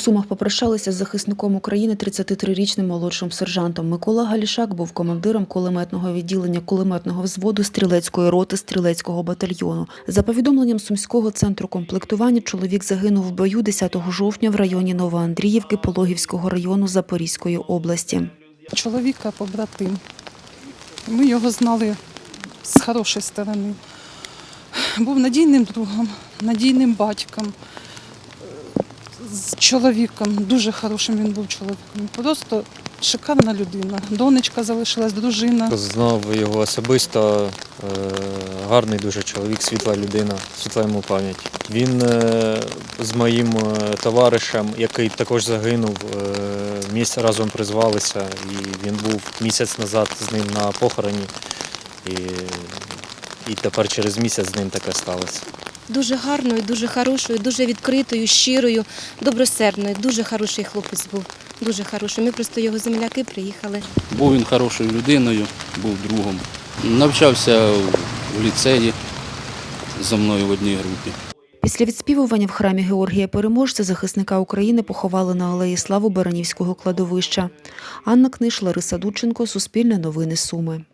Сумах попрощалися з захисником України 33-річним молодшим сержантом. Микола Галішак був командиром кулеметного відділення кулеметного взводу стрілецької роти стрілецького батальйону. За повідомленням Сумського центру комплектування, чоловік загинув в бою 10 жовтня в районі Новоандріївки Пологівського району Запорізької області. чоловіка побратим. Ми його знали з хорошої сторони. Був надійним другом, надійним батьком, з чоловіком, дуже хорошим він був чоловіком. Просто шикарна людина. Донечка залишилась, дружина. Знав його особисто, е, гарний дуже чоловік, світла людина, світла йому пам'ять. Він е, з моїм е, товаришем, який також загинув, місць разом призвалися. І він був місяць назад з ним на похороні. І, і тепер через місяць з ним таке сталося. Дуже гарною, дуже хорошою, дуже відкритою, щирою, добросердною. Дуже хороший хлопець був. Дуже хороший. Ми просто його земляки приїхали. Був він хорошою людиною, був другом. Навчався в ліцеї зі мною в одній групі. Після відспівування в храмі Георгія Переможця захисника України поховали на алеї Славу Баранівського кладовища. Анна Книш, Лариса Дудченко, Суспільне новини Суми.